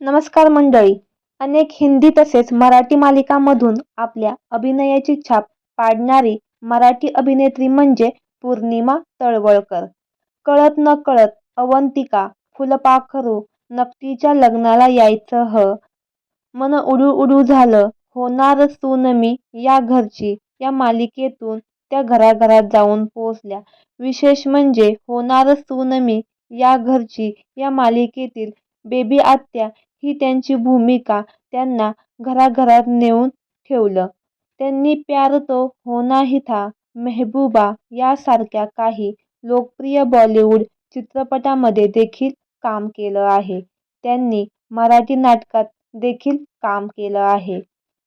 नमस्कार मंडळी. अनेक हिंदी तसेच मराठी मालिकांमधून आपल्या अभिनयाची छाप पाडणारी मराठी अभिनेत्री म्हणजे पूर्णिमा तळवळकर. कळत न कळत अवंतिका फुलपाखरू नक्तीच्या लग्नाला यायचं ह. मन उडू उडू झालं होणार सून मी या घरची या मालिकेतून त्या घराघरात जाऊन पोहोचल्या. विशेष म्हणजे होणार सून मी या घरची या मालिकेतील बेबी आत्या ही त्यांची भूमिका त्यांना घराघरात नेऊन ठेवलं. त्यांनी प्यार तो होना ही था मेहबूबा यासारख्या काही लोकप्रिय बॉलिवूड चित्रपटांमध्ये देखील काम केलं आहे. त्यांनी मराठी नाटकात देखील काम केलं आहे.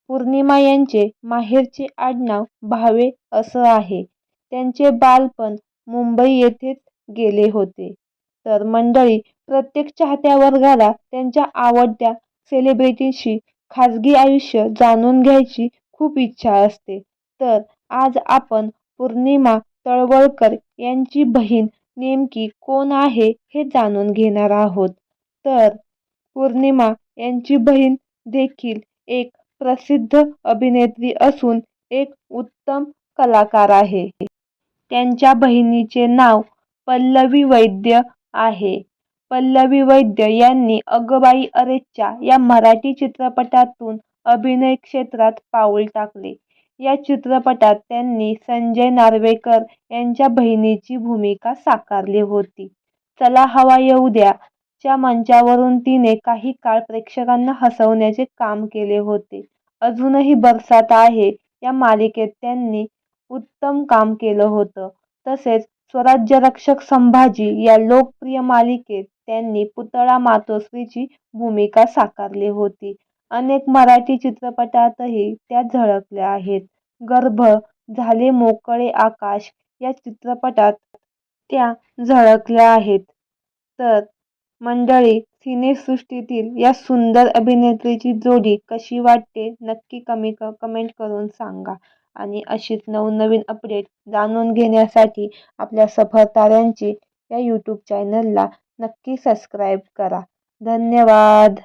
पौर्णिमा यांचे माहेरचे आडनाव भावे असं आहे. त्यांचे बालपण मुंबई येथेच गेले होते. तर मंडळी प्रत्येक चाहत्या वर्गाला त्यांच्या आवडत्या सेलिब्रिटींशी खाजगी आयुष्य जाणून घ्यायची खूप इच्छा असते. तर आज आपण पौर्णिमा तळवळकर यांची बहीण नेमकी कोण आहे हे जाणून घेणार आहोत. तर पौर्णिमा यांची बहीण देखील एक प्रसिद्ध अभिनेत्री असून एक उत्तम कलाकार आहे. त्यांच्या बहिणीचे नाव पल्लवी वैद्य आहे. पल्लवी वैद्य यांनी अगबाई अरेच्चा या मराठी चित्रपटातून अभिनय क्षेत्रात पाऊल टाकले. या चित्रपटात त्यांनी संजय नार्वेकर यांच्या बहिणीची भूमिका साकारली होती. चला हवा येऊ द्या च्या मंचावरून तिने काही काळ प्रेक्षकांना हसवण्याचे काम केले होते. अजूनही बरसात आहे या मालिकेत त्यांनी उत्तम काम केलं होतं. तसेच स्वराज्यरक्षक संभाजी या लोकप्रिय मालिकेत त्यांनी पुतळा मातोश्रीची भूमिका साकारली होती. अनेक मराठी चित्रपटातही त्या झळकल्या आहेत. गर्भ झाले मोकळे आकाश या चित्रपटात त्या झळकल्या आहेत. तर मंडळी सिनेसृष्टीतील या सुंदर अभिनेत्रीची जोडी कशी वाटते नक्की कमी क कमेंट करून सांगा. आणि अशीच नवनवीन अपडेट जाणून घेण्यासाठी आपल्या सफर ताऱ्यांची या यूट्यूब चॅनलला नक्की सबस्क्राईब करा. धन्यवाद.